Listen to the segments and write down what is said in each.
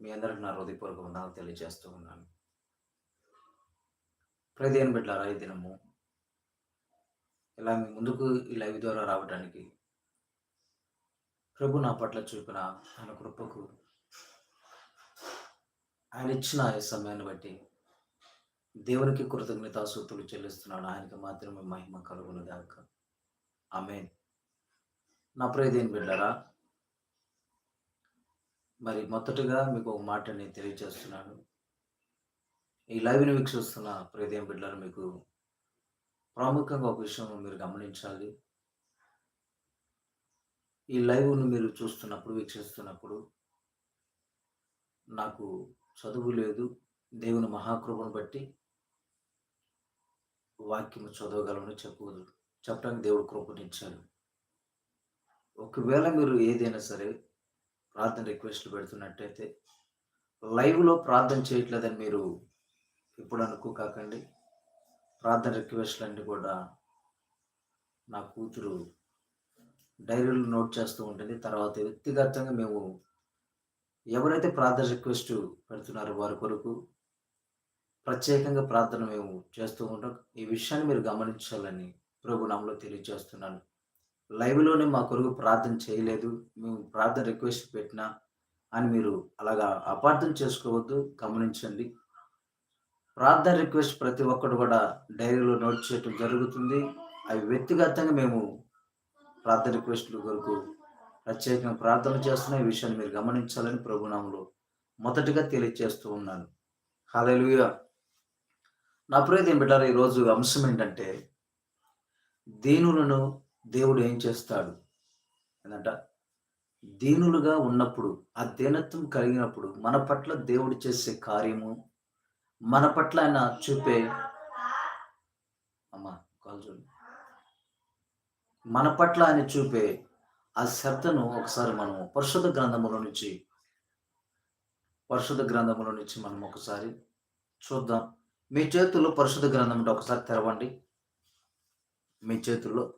మీ అందరికి నా హృదయపూర్వక వందనాలు తెలియజేస్తూ ఉన్నాను. ప్రదేని బిడ్డారా ఈ దినము ఇలా మీ ముందుకు ఈ లైవ్ ద్వారా రావడానికి ప్రభు నా పట్ల చూపిన ఆయన కృపకు ఆయన ఇచ్చిన ఈ సమయాన్ని బట్టి దేవునికి కృతజ్ఞతాసూతులు చెల్లిస్తున్నాడు ఆయనకి మాత్రమే మహిమ కలుగును దాక ఆమె నా ప్రియదేని బిడ్డారా మరి మొదటగా మీకు ఒక మాట నేను తెలియజేస్తున్నాను. ఈ లైవ్ని వీక్షిస్తున్న ప్రియదేం బిడ్డలు మీకు ప్రాముఖ్యంగా ఒక విషయం మీరు గమనించాలి. ఈ లైవ్ను మీరు చూస్తున్నప్పుడు వీక్షిస్తున్నప్పుడు నాకు చదువు లేదు. దేవుని మహాకృపను బట్టి వాక్యము చదవగలను చెప్పదు చెప్పడానికి దేవుడు కృపనిచ్చాడు. ఒకవేళ మీరు ఏదైనా సరే ప్రార్థన రిక్వెస్ట్లు పెడుతున్నట్టయితే లైవ్లో ప్రార్థన చేయట్లేదని మీరు ఇప్పుడు అనుకో కాకండి. ప్రార్థన రిక్వెస్ట్లు అన్నీ కూడా నా కూతురు డైరీలో నోట్ చేస్తూ ఉంటుంది. తర్వాత వ్యక్తిగతంగా మేము ఎవరైతే ప్రార్థన రిక్వెస్ట్ పెడుతున్నారో వారి కొరకు ప్రత్యేకంగా ప్రార్థన మేము చేస్తూ ఉంటాం. ఈ విషయాన్ని మీరు గమనించాలని ప్రభు నామలో తెలియజేస్తున్నాను. లైవ్లోనే మా కొరకు ప్రార్థన చేయలేదు. మేము ప్రార్థన రిక్వెస్ట్ పెట్టినా అని మీరు అలాగా అపార్థం చేసుకోవద్దు గమనించండి. ప్రార్థన రిక్వెస్ట్ ప్రతి ఒక్కరు కూడా డైరీలో నోట్ చేయటం జరుగుతుంది. అవి వ్యక్తిగతంగా మేము ప్రార్థన రిక్వెస్ట్ల కొరకు ప్రత్యేకంగా ప్రార్థన చేస్తున్న ఈ విషయాన్ని మీరు గమనించాలని ప్రభునామలో మొదటిగా తెలియజేస్తూ ఉన్నాను. హాలూయ నా ప్రియత బిడ్డారు ఈరోజు అంశం ఏంటంటే దీనులను దేవుడు ఏం చేస్తాడు? ఏంటంట దీనులుగా ఉన్నప్పుడు ఆ దీనత్వం కలిగినప్పుడు మన పట్ల దేవుడు చేసే కార్యము మన పట్ల ఆయన చూపే అమ్మా కాల్ చూడు మన పట్ల ఆయన చూపే ఆ శ్రద్ధను ఒకసారి మనం పరిశుద్ధ గ్రంథముల నుంచి పరిశుద్ధ గ్రంథముల నుంచి మనం ఒకసారి చూద్దాం. మీ చేతుల్లో పరిశుద్ధ గ్రంథం ఒకసారి తెరవండి. మీ చేతుల్లో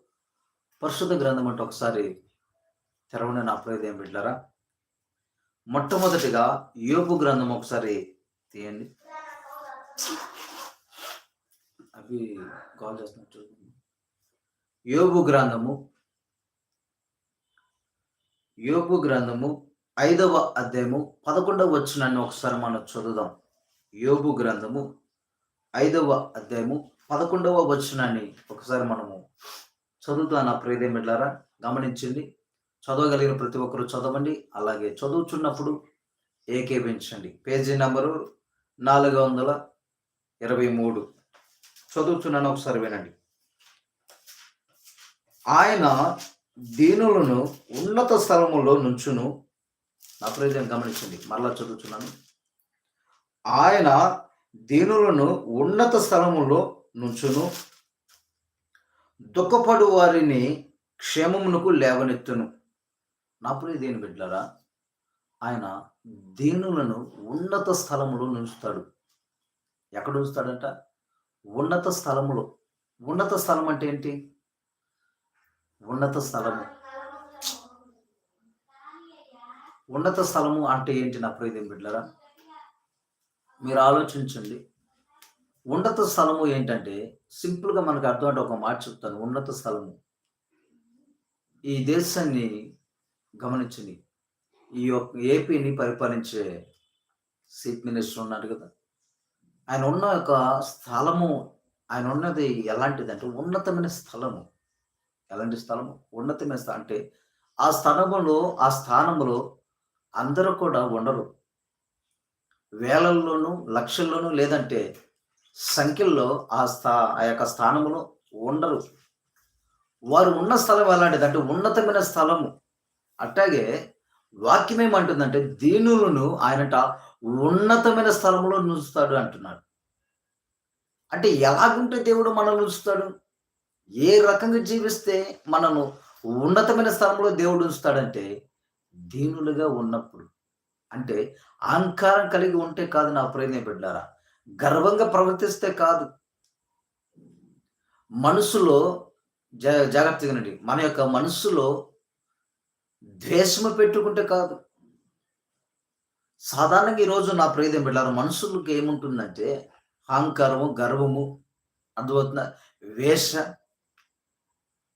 పరిశుద్ధ గ్రంథం అంటే ఒకసారి తెరవని నా ప్రయోజనం బిడ్డారా మొట్టమొదటిగా యోపు గ్రంథం ఒకసారి తీయండి. అవి కాల్ చేస్తున్నట్టు యోగు గ్రంథము యోగు గ్రంథము ఐదవ అధ్యాయము పదకొండవ వచ్చినాన్ని ఒకసారి మనం చదువుదాం. యోగు గ్రంథము ఐదవ అధ్యాయము పదకొండవ వచనాన్ని ఒకసారి మనము చదువుతా నా ప్రియదేం బిడ్డారా గమనించండి. చదవగలిగిన ప్రతి ఒక్కరు చదవండి. అలాగే చదువుచున్నప్పుడు ఏకేపించండి పేజీ నంబరు నాలుగు వందల ఇరవై మూడు. చదువుతున్నాను ఒకసారి వినండి. ఆయన దీనులను ఉన్నత స్థలములో నుంచును. నా ప్రయోజనం గమనించండి. మరలా చదువుతున్నాను ఆయన దీనులను ఉన్నత స్థలములో నుంచును. దుఃఖపడు వారిని క్షేమమునకు లేవనెత్తును. నా ప్రియ దేని బిడ్డరా ఆయన దీనులను ఉన్నత స్థలములో నుంచుతాడు ఎక్కడ ఉంచుతాడంట? ఉన్నత స్థలములో. ఉన్నత స్థలం అంటే ఏంటి? ఉన్నత స్థలము. ఉన్నత స్థలము అంటే ఏంటి నా ప్రియదేం బిడ్డరా మీరు ఆలోచించండి. ఉన్నత స్థలము ఏంటంటే సింపుల్గా మనకు అర్థం అంటే ఒక మాట చెప్తాను. ఉన్నత స్థలము. ఈ దేశాన్ని గమనించని ఈ యొక్క ఏపీని పరిపాలించే చీఫ్ మినిస్టర్ ఉన్నాడు కదా. ఆయన ఉన్న యొక్క స్థలము ఆయన ఉన్నది ఎలాంటిది అంటే ఉన్నతమైన స్థలము. ఎలాంటి స్థలము? ఉన్నతమైన స్థలం అంటే ఆ స్థలములో ఆ స్థానములో అందరూ కూడా ఉండరు. వేలల్లోనూ లక్షల్లోనూ లేదంటే సంఖ్యల్లో ఆ స్థా ఆ యొక్క స్థానములో ఉండరు. వారు ఉన్న స్థలం ఎలాంటిది అంటే ఉన్నతమైన స్థలము. అట్లాగే వాక్యం ఏమంటుందంటే దీనులను ఆయనట ఉన్నతమైన స్థలంలో నుంచుతాడు అంటున్నాడు. అంటే ఎలాగుంటే దేవుడు మనల్ని ఉంచుతాడు ఏ రకంగా జీవిస్తే మనను ఉన్నతమైన స్థలంలో దేవుడు ఉంచుతాడంటే దీనులుగా ఉన్నప్పుడు. అంటే అహంకారం కలిగి ఉంటే కాదు నా ప్రయత్నం బిడ్డారా. గర్వంగా ప్రవర్తిస్తే కాదు. మనసులో జ జాగ్రత్తగానండి మన యొక్క మనస్సులో ద్వేషము పెట్టుకుంటే కాదు. సాధారణంగా ఈరోజు నా ప్రేదం పెట్టారు మనుషులకు ఏముంటుందంటే అహంకారము గర్వము అందువలన వేష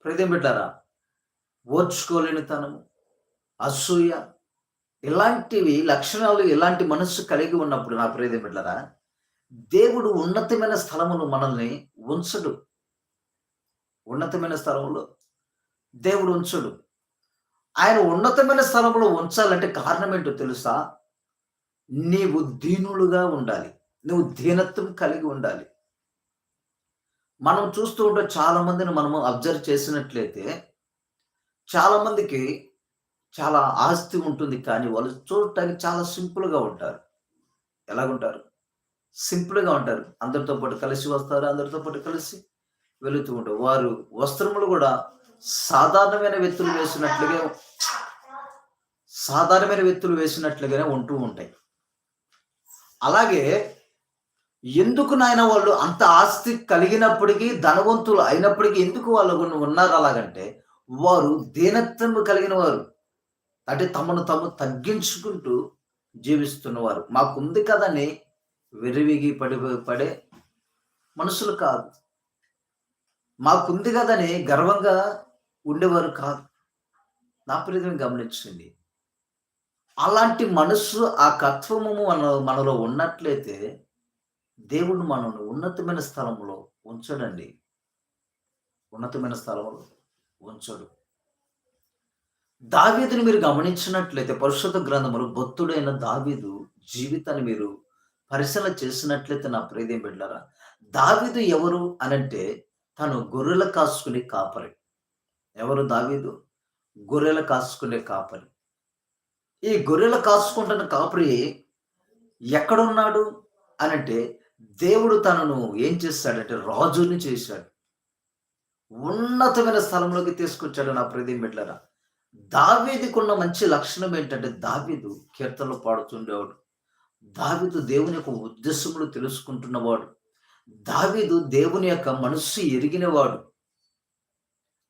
ప్రియదేం పెట్టారా ఓర్చుకోలేనితనము అసూయ ఇలాంటివి లక్షణాలు ఇలాంటి మనస్సు కలిగి ఉన్నప్పుడు నా ప్రియదేం పెట్టారా దేవుడు ఉన్నతమైన స్థలమును మనల్ని ఉంచడు. ఉన్నతమైన స్థలంలో దేవుడు ఉంచడు. ఆయన ఉన్నతమైన స్థలంలో ఉంచాలంటే కారణం ఏంటో తెలుసా? నీవు దీనులుగా ఉండాలి. నువ్వు దీనత్వం కలిగి ఉండాలి. మనం చూస్తూ ఉంటే చాలా మందిని మనము అబ్జర్వ్ చేసినట్లయితే చాలా మందికి చాలా ఆస్తి ఉంటుంది కానీ వాళ్ళు చూడటానికి చాలా సింపుల్గా ఉంటారు. ఎలాగుంటారు? సింపుల్గా ఉంటారు. అందరితో పాటు కలిసి వస్తారు అందరితో పాటు కలిసి వెళుతూ ఉంటారు. వారు వస్త్రములు కూడా సాధారణమైన వ్యక్తులు వేసినట్లుగా సాధారణమైన వ్యక్తులు వేసినట్లుగానే ఉంటూ ఉంటాయి. అలాగే ఎందుకు నాయన వాళ్ళు అంత ఆస్తి కలిగినప్పటికీ ధనవంతులు అయినప్పటికీ ఎందుకు వాళ్ళు ఉన్నారు అలాగంటే వారు దీనత్వం కలిగిన వారు. అంటే తమను తాము తగ్గించుకుంటూ జీవిస్తున్నవారు మాకుంది కదని విరివిగి పడి పడే మనుషులు కాదు. మాకుంది కదని గర్వంగా ఉండేవారు కాదు. నా ప్రియతని గమనించండి. అలాంటి మనస్సు ఆ కత్వము మన మనలో ఉన్నట్లయితే దేవుడు మనల్ని ఉన్నతమైన స్థలంలో ఉంచడండి. ఉన్నతమైన స్థలంలో ఉంచడు. దావీదుని మీరు గమనించినట్లయితే పరిశుద్ధ గ్రంథములు భక్తుడైన దావీదు జీవితాన్ని మీరు పరిశీలన చేసినట్లయితే నా ప్రేదేం బిడ్డారా దావీదు ఎవరు అనంటే తను గొర్రెల కాసుకునే కాపరి. ఎవరు దావీదు? గొర్రెల కాసుకునే కాపరి. ఈ గొర్రెల కాసుకుంటున్న కాపరి ఎక్కడున్నాడు అనంటే దేవుడు తనను ఏం చేస్తాడంటే రాజుని చేశాడు. ఉన్నతమైన స్థలంలోకి తీసుకొచ్చాడు నా ప్రదీం బిడ్డరా దావీదికున్న మంచి లక్షణం ఏంటంటే దావీదు కీర్తనలు పాడుతుండేవాడు. దావీదు దేవుని యొక్క ఉద్దేశములు తెలుసుకుంటున్నవాడు. దావీదు దేవుని యొక్క మనస్సు ఎరిగినవాడు.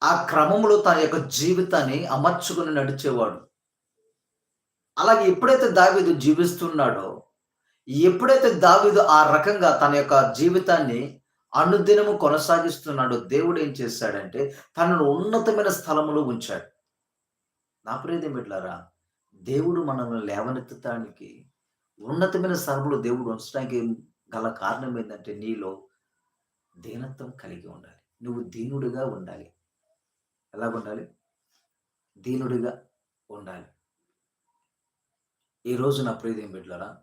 ఆ క్రమంలో తన యొక్క జీవితాన్ని అమర్చుకుని నడిచేవాడు. అలాగే ఎప్పుడైతే దావీదు జీవిస్తున్నాడో ఎప్పుడైతే దావీదు ఆ రకంగా తన యొక్క జీవితాన్ని అనుదినము కొనసాగిస్తున్నాడో దేవుడు ఏం చేశాడంటే తనను ఉన్నతమైన స్థలములో ఉంచాడు. నా ప్రియది దేవుడు మనల్ని లేవనెత్తడానికి ఉన్నతమైన స్థలంలో దేవుడు ఉంచడానికి గల కారణం ఏంటంటే నీలో దీనత్వం కలిగి ఉండాలి. నువ్వు దీనుడిగా ఉండాలి. ఎలా ఉండాలి? దీనుడిగా ఉండాలి. ఈరోజు నా ప్రియదేం బిడ్డలరా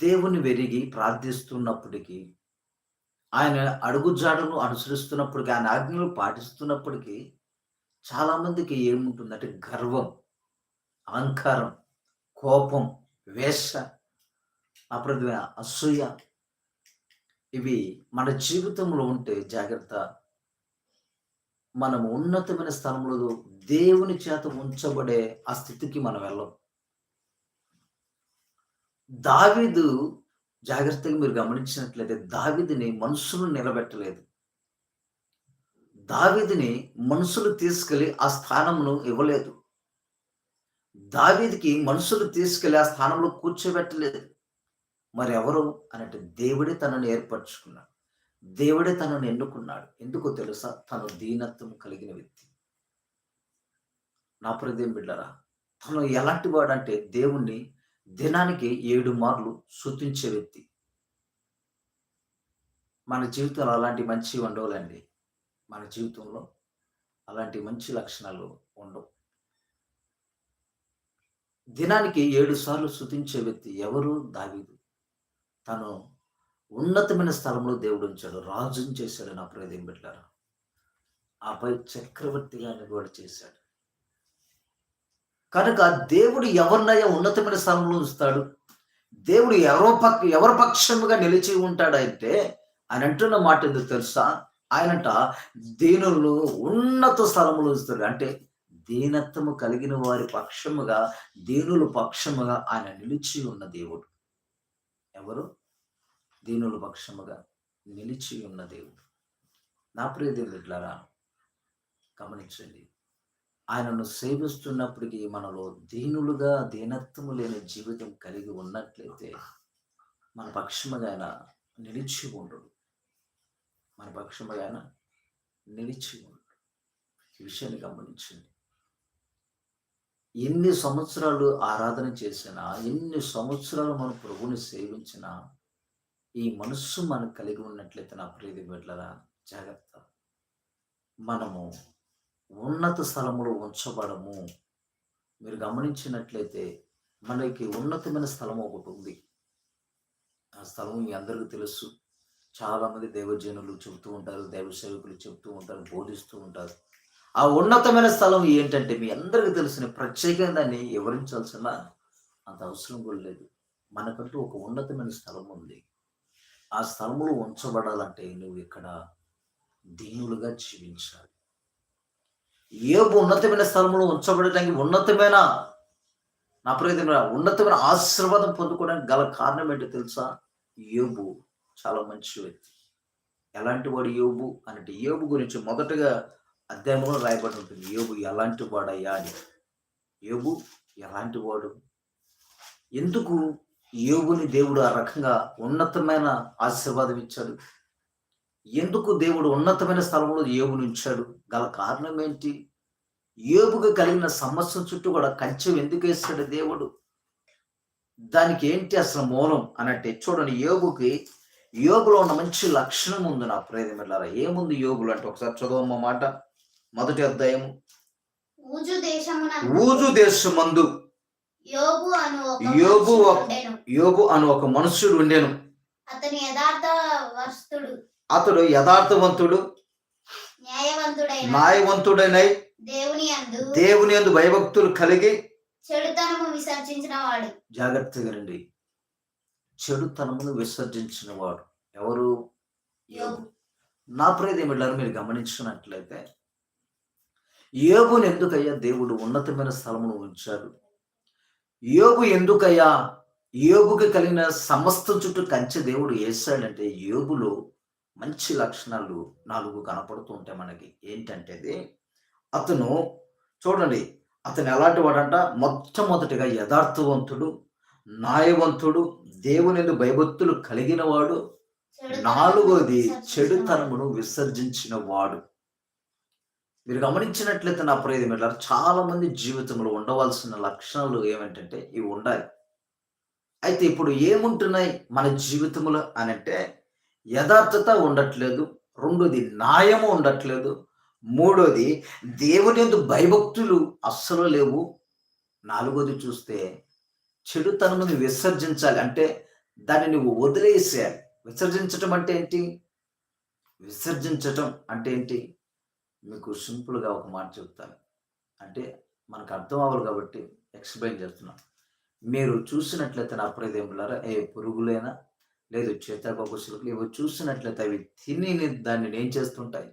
దేవుని వెరిగి ప్రార్థిస్తున్నప్పటికీ ఆయన అడుగుజాడును అనుసరిస్తున్నప్పటికీ ఆయన ఆజ్ఞలు పాటిస్తున్నప్పటికీ చాలామందికి ఏముంటుందంటే గర్వం అహంకారం కోపం వేష అప్రద అసూయ. ఇవి మన జీవితంలో ఉంటే జాగ్రత్త. మనం ఉన్నతమైన స్థలంలో దేవుని చేత ఉంచబడే ఆ స్థితికి మనం వెళ్ళం. దావిదు జాగ్రత్తగా మీరు గమనించినట్లయితే దావిదిని మనుషులు నిలబెట్టలేదు. దావిదిని మనుషులు తీసుకెళ్ళి ఆ స్థానమును ఇవ్వలేదు. దావీదికి మనుషులు తీసుకెళ్ళి ఆ స్థానంలో కూర్చోబెట్టలేదు. మరి ఎవరు అనంటే దేవుడే తనను ఏర్పరచుకున్నాడు. దేవుడే తనను ఎన్నుకున్నాడు. ఎందుకో తెలుసా? తను దీనత్వం కలిగిన వ్యక్తి. నా ప్రదేం బిడ్డరా తను ఎలాంటి వాడంటే దేవుణ్ణి దినానికి ఏడు మార్లు శుతించే వ్యక్తి. మన జీవితంలో అలాంటి మంచి ఉండవులండి మన జీవితంలో అలాంటి మంచి లక్షణాలు ఉండవు. దినానికి ఏడు సార్లు శుతించే వ్యక్తి ఎవరు? దావీదు. తను ఉన్నతమైన స్థలంలో దేవుడు ఉంచాడు. రాజుని చేశాడు. నా ప్రియదేం పెట్టారు ఆపై చక్రవర్తిగా కూడా చేశాడు. కనుక దేవుడు ఎవరినయ్యా ఉన్నతమైన స్థలంలో ఉంచుతాడు? దేవుడు ఎవరో పక్క ఎవరి పక్షముగా నిలిచి ఉంటాడంటే ఆయన అంటున్న మాట ఎందుకు తెలుసా? ఆయనంట దీనులను ఉన్నత స్థలంలో ఉంచుతాడు అంటే దీనత్వము కలిగిన వారి పక్షముగా దీనుల పక్షముగా ఆయన నిలిచి ఉన్న దేవుడు. ఎవరు? దీనుల పక్షముగా నిలిచి ఉన్న దేవుడు. నా ప్రియ దేవుడిలారా గమనించండి. ఆయనను సేవిస్తున్నప్పటికీ మనలో దీనులుగా దీనత్వము లేని జీవితం కలిగి ఉన్నట్లయితే మన పక్షముగా ఆయన నిలిచి ఉండడు మన పక్షముగా ఆయన నిలిచి ఉండడు ఈ విషయాన్ని గమనించండి. ఎన్ని సంవత్సరాలు ఆరాధన చేసినా ఎన్ని సంవత్సరాలు మన ప్రభుని సేవించినా ఈ మనస్సు మనకు కలిగి ఉన్నట్లయితే నా ప్రీతి బిడ్డలరా జాగ్రత్త. మనము ఉన్నత స్థలములో ఉంచబడము. మీరు గమనించినట్లయితే మనకి ఉన్నతమైన స్థలం ఒకటి ఉంది. ఆ స్థలం మీ అందరికీ తెలుసు. చాలామంది దైవజనులు చెబుతూ ఉంటారు దైవ సేవకులు చెబుతూ ఉంటారు బోధిస్తూ ఉంటారు. ఆ ఉన్నతమైన స్థలం ఏంటంటే మీ అందరికీ తెలిసిన ప్రత్యేకంగా దాన్ని వివరించాల్సిన అంత అవసరం కూడా లేదు. మనకంటూ ఒక ఉన్నతమైన స్థలం ఉంది. ఆ స్థలంలో ఉంచబడాలంటే నువ్వు ఇక్కడ దీనులుగా జీవించాలి. ఏబు ఉన్నతమైన స్థలంలో ఉంచబడటానికి ఉన్నతమైన నా ప్రయత్న ఉన్నతమైన ఆశీర్వాదం పొందుకోవడానికి గల కారణం ఏంటో తెలుసా? యోబు చాలా మంచి వ్యక్తి. ఎలాంటి వాడు యోబు అంటే యోబు గురించి మొదటగా అధ్యాయంలో రాయబడి ఉంటుంది. యోగు ఎలాంటి వాడయ్యా అని. యోగు ఎలాంటి వాడు? ఎందుకు యోగుని దేవుడు ఆ రకంగా ఉన్నతమైన ఆశీర్వాదం ఇచ్చాడు? ఎందుకు దేవుడు ఉన్నతమైన స్థలంలో యోగుని ఉంచాడు? గల కారణం ఏంటి? యోగుకు కలిగిన సమస్య చుట్టూ కూడా కంచెం ఎందుకు వేస్తాడు దేవుడు? దానికి ఏంటి అసలు మూలం అన్నట్టే చూడండి. యోగుకి యోగులో ఉన్న మంచి లక్షణం ఉంది నా ప్రేమిలారా ఏముంది యోగులు అంటే ఒకసారి చదవమ్మ మాట. మొదటి అధ్యాయం ఊజు దేశమందు యోబు యోబు ఉండెను. యోగు అను ఒక మనుష్యుడు ఉండెను. అతని యథార్థ వస్తుడు. అతడు యథార్థవంతుడు న్యాయవంతుడైన దేవుని అందు దేవుని భయభక్తులు కలిగి చెడుతనము విసర్జించిన వాడు జాగ్రత్తగా రండి. చెడుతనమును విసర్జించిన వాడు ఎవరు నా ప్రియదేమిళ్ళని మీరు గమనించినట్లయితే యోబుని ఎందుకయ్యా దేవుడు ఉన్నతమైన స్థలమును ఉంచాడు? యోబు ఎందుకయ్యా? యోబుకి కలిగిన సమస్త చుట్టూ కంచె దేవుడు వేసాడంటే యోబులో మంచి లక్షణాలు నాలుగు కనపడుతూ ఉంటాయి మనకి. ఏంటంటే అతను చూడండి అతను ఎలాంటి వాడంట? మొట్టమొదటిగా యథార్థవంతుడు న్యాయవంతుడు దేవుని భయభక్తులు కలిగిన వాడు నాలుగోది చెడుతనమును విసర్జించిన వాడు. మీరు గమనించినట్లయితే నా ప్రయోజనం మీరు చాలా మంది జీవితంలో ఉండవలసిన లక్షణాలు ఏమిటంటే ఇవి ఉండాలి. అయితే ఇప్పుడు ఏముంటున్నాయి మన జీవితంలో అని అంటే యథార్థత ఉండట్లేదు రెండోది న్యాయము ఉండట్లేదు మూడోది దేవుని యందు భయభక్తులు అస్సలు లేవు నాలుగోది చూస్తే చెడుతనమును విసర్జించాలి. అంటే దాన్ని నువ్వు వదిలేసేయాలి. విసర్జించటం అంటే ఏంటి? విసర్జించటం అంటే ఏంటి? మీకు సింపుల్గా ఒక మాట చెప్తాను. అంటే మనకు అర్థం అవ్వాలి కాబట్టి ఎక్స్ప్లెయిన్ చేస్తున్నాం. మీరు చూసినట్లయితే నా ప్రదేములారా ఏ పురుగులైనా లేదు చేతకొకసులకు ఇవి చూసినట్లయితే అవి తిని దాన్ని ఏం చేస్తుంటాయి?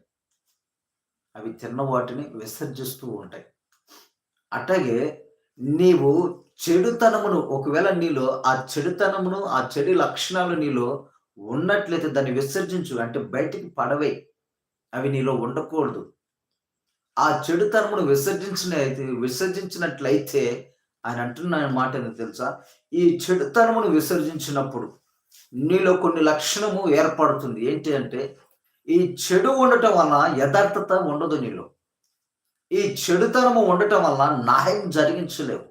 అవి తిన్న వాటిని విసర్జిస్తూ ఉంటాయి. అట్లాగే నీవు చెడుతనమును ఒకవేళ నీలో ఆ చెడుతనమును ఆ చెడు లక్షణాలు నీలో ఉన్నట్లయితే దాన్ని విసర్జించు. అంటే బయటికి పడవే అవి నీలో ఉండకూడదు. ఆ చెడుతనమును విసర్జించిన విసర్జించినట్లయితే ఆయన అంటున్న మాట ఏంటో తెలుసా? ఈ చెడుతనమును విసర్జించినప్పుడు నీలో కొన్ని లక్షణము ఏర్పడుతుంది. ఏంటి అంటే ఈ చెడు ఉండటం వలన యథార్థత ఉండదు నీలో. ఈ చెడుతనము ఉండటం వలన న్యాయం జరిగించలేవు.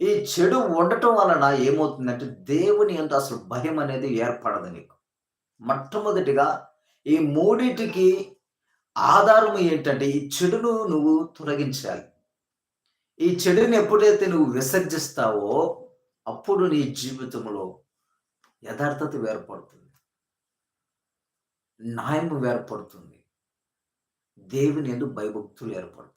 ఈ చెడు ఉండటం వలన ఏమవుతుందంటే దేవుని ఎంత అసలు భయం అనేది ఏర్పడదు నీకు. మొట్టమొదటిగా ఈ మూడింటికి ఆధారము ఏంటంటే ఈ చెడును నువ్వు తొలగించాలి. ఈ చెడుని ఎప్పుడైతే నువ్వు విసర్జిస్తావో అప్పుడు నీ జీవితంలో యథార్థత ఏర్పడుతుంది. న్యాయం ఏర్పడుతుంది. దేవుని ఎందుకు భయభక్తులు ఏర్పడుతుంది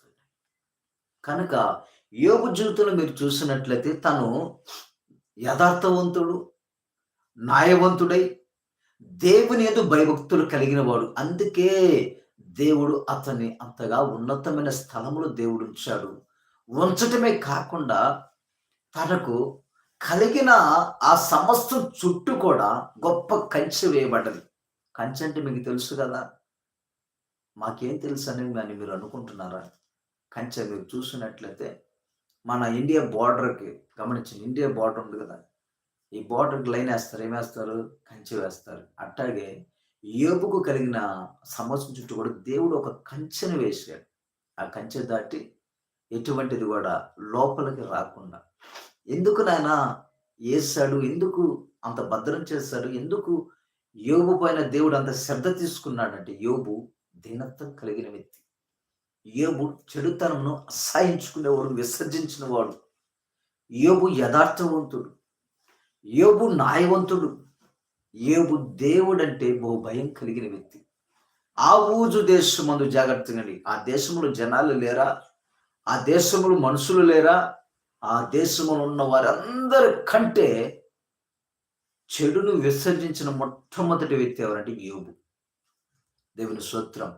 కనుక యోగు జీవితంలో మీరు చూసినట్లయితే తను యథార్థవంతుడు న్యాయవంతుడై దేవుని ఎందు భయభక్తులు కలిగిన వాడు. అందుకే దేవుడు అతన్ని అంతగా ఉన్నతమైన స్థలములో దేవుడు ఉంచాడు ఉంచటమే కాకుండా తనకు కలిగిన ఆ సమస్తం చుట్టూ కూడా గొప్ప కంచె వేయబడ్డది. కంచె అంటే మీకు తెలుసు కదా? మాకేం తెలుసు అని అని మీరు అనుకుంటున్నారా? కంచె మీరు చూసినట్లయితే మన ఇండియా బార్డర్కి గమనించండి. ఇండియా బార్డర్ ఉంది కదా? ఈ బార్డర్కి లైన్ వేస్తారు. ఏమేస్తారు కంచె వేస్తారు. అట్లాగే ఏపుకు కలిగిన సమస్య చుట్టూ కూడా దేవుడు ఒక కంచెను వేశాడు. ఆ కంచె దాటి ఎటువంటిది కూడా లోపలికి రాకుండా. ఎందుకు నాయన వేసాడు ఎందుకు అంత భద్రం చేశాడు? ఎందుకు యోబు పైన దేవుడు అంత శ్రద్ధ తీసుకున్నాడంటే యోబు దీనత్వం కలిగిన వ్యక్తి. యోబు చెడుతనమును అసహించుకునేవాడు విసర్జించిన వాడు యోబు యథార్థవంతుడు. యోబు న్యాయవంతుడు. ఏబు దేవుడు అంటే బహు భయం కలిగిన వ్యక్తి. ఆ ఊజు దేశమందు జాగ్రత్తగా ఆ దేశంలో జనాలు లేరా? ఆ దేశంలో మనుషులు లేరా? ఆ దేశంలో ఉన్న వారందరి కంటే చెడును విసర్జించిన మొట్టమొదటి వ్యక్తి ఎవరంటే యోబు. దేవుని సూత్రం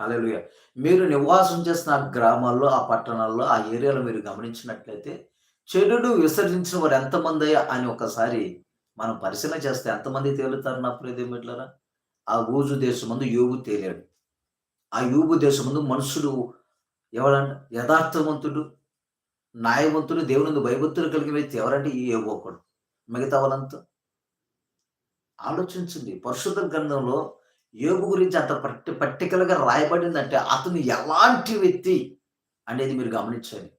హల్లెలూయా. మీరు నివాసం చేస్తున్న గ్రామాల్లో ఆ పట్టణాల్లో ఆ ఏరియాలో మీరు గమనించినట్లయితే చెడును విసర్జించిన వారు ఎంతమంది అని ఒకసారి మనం పరిశీలన చేస్తే ఎంతమంది తేలుతారు నా ప్రియదేమిట్లరా ఆ ఊజు దేశం ముందు యోగు తేలాడు. ఆ యోగు దేశం ముందు మనుషులు ఎవరంట? యథార్థవంతుడు న్యాయవంతుడు దేవుని భయభక్తులు కలిగిన వ్యక్తి ఎవరంటే ఈ యోబు ఒకడు. మిగతా వాళ్ళంతా? ఆలోచించండి. పరిశుద్ధ గ్రంథంలో యోగు గురించి అంత పట్టి పట్టికలుగా రాయబడిందంటే అతను ఎలాంటి వ్యక్తి అనేది మీరు గమనించాలి.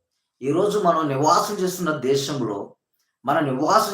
ఈరోజు మనం నివాసం చేస్తున్న దేశంలో మన నివాసం